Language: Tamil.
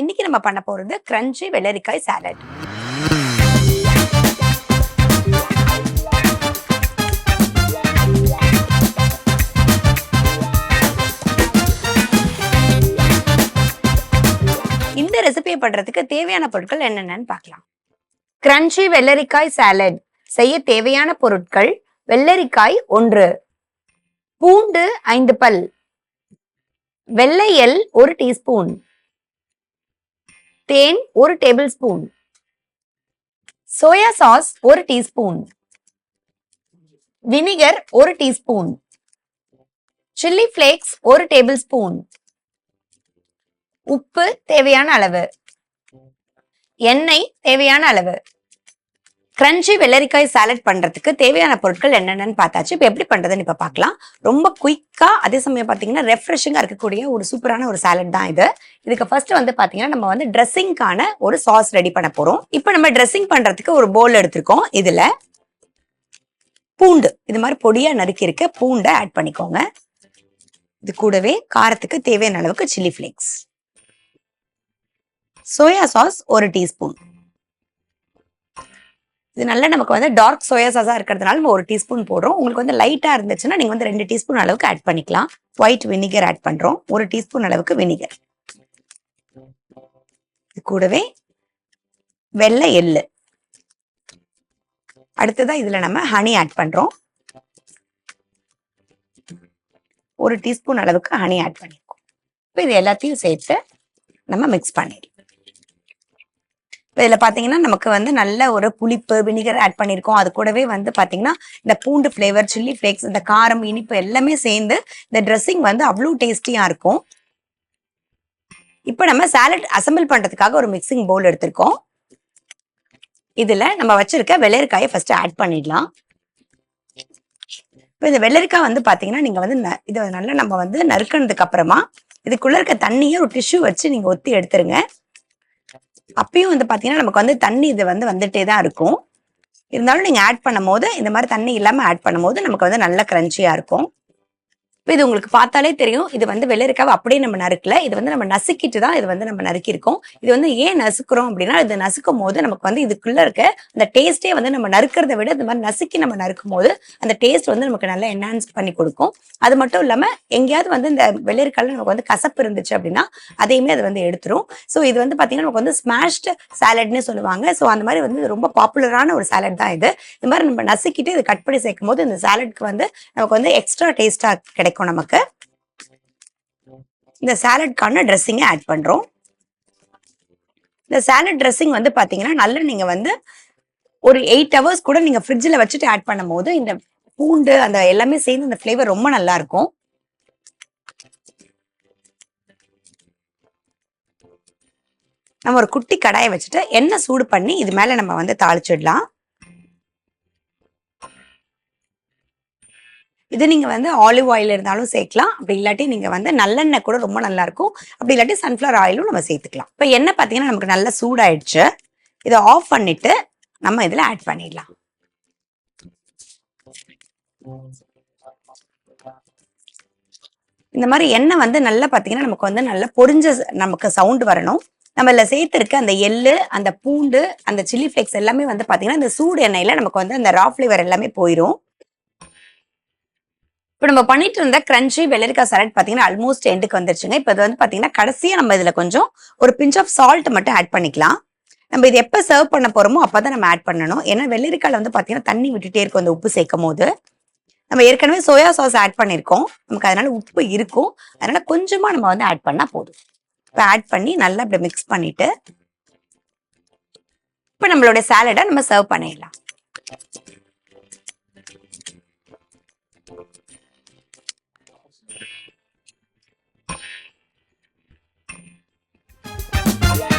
இன்னைக்கு நம்ம பண்ண போகிறது கிரன்ச்சி வெள்ளரிக்காய் சாலட் இந்த ரெசிபியை பண்றதுக்கு தேவையான பொருட்கள் என்னென்னு பார்க்கலாம். கிரன்ச்சி வெள்ளரிக்காய் சாலட் செய்ய தேவையான பொருட்கள் வெள்ளரிக்காய் ஒன்று. பூண்டு ஐந்து பல். வெள்ளை எல் ஒரு டீஸ்பூன். தேன் ஒரு டேபிள் ஸ்பூன். சோயா சாஸ் ஒரு டீஸ்பூன். வினிகர் ஒரு டீஸ்பூன். சில்லி ஃப்ளேக்ஸ் ஒரு டேபிள் ஸ்பூன். உப்பு தேவையான அளவு. எண்ணெய் தேவையான அளவு. கிரன்ச்சி வெள்ளரிக்காய் சாலட் பண்ணுறதுக்கு தேவையான பொருட்கள் என்னென்னு பார்த்தாச்சு. இப்போ எப்படி பண்ணுறதுன்னு இப்போ பார்க்கலாம். ரொம்ப குயிக்காக அதே சமயம் பார்த்தீங்கன்னா ரெஃப்ரெஷிங்காக இருக்கக்கூடிய ஒரு சூப்பரான ஒரு சாலட் தான் இது. இதுக்கு ஃபர்ஸ்ட் வந்து பார்த்தீங்கன்னா நம்ம வந்து ட்ரெஸ்ஸிங்கான ஒரு சாஸ் ரெடி பண்ண போகிறோம் இப்போ நம்ம ட்ரெஸ்ஸிங் பண்ணுறதுக்கு ஒரு போல் எடுத்திருக்கோம். இதில் பூண்டு இது மாதிரி பொடியாக நறுக்கி இருக்க பூண்டை ஆட் பண்ணிக்கோங்க. இது கூடவே காரத்துக்கு தேவையான அளவுக்கு சில்லி ஃபிளேக்ஸ் சோயா சாஸ் ஒரு டீஸ்பூன் இது நல்லா நமக்கு வந்து டார்க் சோயா சாஸாக இருக்கிறதுனால நம்ம ஒரு டீஸ்பூன் போடுறோம். உங்களுக்கு வந்து லைட்டாக இருந்துச்சுன்னா நீங்கள் வந்து ரெண்டு டீஸ்பூன் அளவுக்கு ஆட் பண்ணிக்கலாம். ஒயிட் வினிகர் ஆட் பண்ணுறோம் ஒரு டீஸ்பூன் அளவுக்கு வினிகர் இது கூடவே வெள்ளை எள்ளு. அடுத்ததாக இதில் நம்ம ஹனி ஆட் பண்ணுறோம் ஒரு டீஸ்பூன் அளவுக்கு ஹனி ஆட் பண்ணியிருக்கோம் இப்போ இது எல்லாத்தையும் சேர்த்து நம்ம மிக்ஸ் பண்ணிடலாம். இதில் பார்த்தீங்கன்னா நமக்கு வந்து நல்ல ஒரு புளிப்பு வினிகர் ஆட் பண்ணியிருக்கோம் அது கூடவே வந்து பார்த்தீங்கன்னா இந்த பூண்டு ஃப்ளேவர் சில்லி ஃப்ளேக்ஸ் இந்த காரம் இனிப்பு எல்லாமே சேர்ந்து இந்த ட்ரெஸ்ஸிங் வந்து அவ்வளோ டேஸ்டியாக இருக்கும். இப்போ நம்ம சாலட் அசம்பிள் பண்ணுறதுக்காக ஒரு மிக்சிங் பவுல் எடுத்திருக்கோம். இதில் நம்ம வச்சிருக்க வெள்ளரிக்காயை ஃபஸ்ட்டு ஆட் பண்ணிடலாம். இப்போ இந்த வெள்ளரிக்காய் வந்து பார்த்தீங்கன்னா நீங்கள் வந்து ந- இதை நல்லா நம்ம வந்து நறுக்கினதுக்கு அப்புறமா இதுக்குள்ள இருக்க தண்ணியை ஒரு டிஷ்யூ வச்சு நீங்கள் ஒத்தி எடுத்துருங்க. அப்பயும் வந்து பாத்தீங்கன்னா நமக்கு வந்து தண்ணி இது வந்து வந்துட்டே தான் இருக்கும். இருந்தாலும் நீங்க ஆட் பண்ணும் போது இந்த மாதிரி தண்ணி இல்லாமல் ஆட் பண்ணும் போது நமக்கு வந்து நல்ல கிரன்ச்சியாக இருக்கும். இப்போ இது உங்களுக்கு பார்த்தாலே தெரியும். இது வந்து வெள்ளரிக்காவை அப்படியே நம்ம நறுக்கல. இது வந்து நம்ம நசுக்கிட்டு தான் இது வந்து நம்ம நறுக்கியிருக்கோம். இது வந்து ஏன் நசுக்கிறோம் அப்படின்னா இது நசுக்கும் போது நமக்கு வந்து இதுக்குள்ள இருக்க அந்த டேஸ்ட்டே வந்து நம்ம நறுக்கிறத விட இந்த மாதிரி நசுக்கி நம்ம நறுக்கும் போது அந்த டேஸ்ட் வந்து நமக்கு நல்லா என்ஹான்ஸ் பண்ணி கொடுக்கும். அது மட்டும் இல்லாமல் எங்கேயாவது வந்து இந்த வெள்ளரிக்காயில நமக்கு வந்து கசப்பு இருந்துச்சு அப்படின்னா அதையுமே அது வந்து எடுத்துரும். ஸோ இது வந்து பார்த்தீங்கன்னா நமக்கு வந்து ஸ்மாஷ்டு சாலட்னு சொல்லுவாங்க. ஸோ அந்த மாதிரி வந்து ரொம்ப பாப்புலரான ஒரு சாலட் தான் இது. இந்த மாதிரி நம்ம நசுக்கிட்டு இது கட் பண்ணி சேர்க்கும் போது இந்த சாலட்க்கு வந்து நமக்கு வந்து எக்ஸ்ட்ரா டேஸ்ட்டாக கிடைக்கும். நமக்கு. இந்த சாலட்கான ட்ரெஸ்ஸிங்கை ஆட் பண்றோம். இந்த சாலட் ட்ரெஸ்ஸிங் வந்து பாத்தீங்கன்னா நல்ல நீங்க வந்து ஒரு எயிட் ஹவர்ஸ் கூட நீங்க ஃப்ரிட்ஜில் வச்சுட்டு ஆட் பண்ணும்போது இந்த பூண்டு அந்த எல்லாமே சேர்ந்து இந்த ஃப்ளேவர் ரொம்ப நல்லா இருக்கும். நம்ம ஒரு குட்டி கடாயை வச்சுட்டு எண்ணெய் சூடு பண்ணி இது மேலே நம்ம வந்து தாளிச்சிடலாம். இது நீங்கள் வந்து ஆலிவ் ஆயில் இருந்தாலும் சேர்க்கலாம். அப்படி இல்லாட்டி நீங்கள் வந்து நல்லெண்ணெய் கூட ரொம்ப நல்லாயிருக்கும். அப்படி இல்லாட்டி சன்ஃப்ளவர் ஆயிலும் நம்ம சேர்த்துக்கலாம். இப்போ எண்ணெய் பார்த்தீங்கன்னா நமக்கு நல்லா சூடாயிடுச்சு. இதை ஆஃப் பண்ணிட்டு நம்ம இதில் ஆட் பண்ணிடலாம். இந்த மாதிரி எண்ணெய் வந்து நல்லா பார்த்தீங்கன்னா நமக்கு வந்து நல்லா பொரிஞ்ச நமக்கு சவுண்ட் வரணும். நம்ம இதில் சேர்த்துருக்க அந்த எள்ளு அந்த பூண்டு அந்த சில்லி ஃப்ளேக்ஸ் எல்லாமே வந்து பார்த்தீங்கன்னா இந்த சூடு எண்ணெயில் நமக்கு வந்து அந்த ரா ஃப்ளேவர் எல்லாமே போயிடும் இப்போ நம்ம பண்ணிட்டு இருந்த கிரன்ச்சி வெள்ளரிக்காய் சாலட் பார்த்தீங்கன்னா ஆல்மோஸ்ட் எண்டுக்கு வந்துருச்சுங்க. இப்போ இது வந்து பார்த்தீங்கன்னா கடைசியாக நம்ம இதில் கொஞ்சம் ஒரு பிஞ்ச் ஆஃப் சால்ட் மட்டும் ஆட் பண்ணிக்கலாம். நம்ம இது எப்போ சர்வ் பண்ண போகிறோமோ அப்போ தான் நம்ம ஆட் பண்ணணும். ஏன்னா வெள்ளரிக்காயில் வந்து பார்த்தீங்கன்னா தண்ணி விட்டுட்டே இருக்கும் அந்த உப்பு சேர்க்கும் போது நம்ம ஏற்கனவே சோயா சாஸ் ஆட் பண்ணியிருக்கோம் நமக்கு அதனால உப்பு இருக்கும். அதனால கொஞ்சமாக நம்ம வந்து ஆட் பண்ணால் போதும். இப்போ ஆட் பண்ணி நல்லா இப்படி மிக்ஸ் பண்ணிட்டு இப்போ நம்மளோட சாலடை நம்ம சர்வ் பண்ணிடலாம். Bye.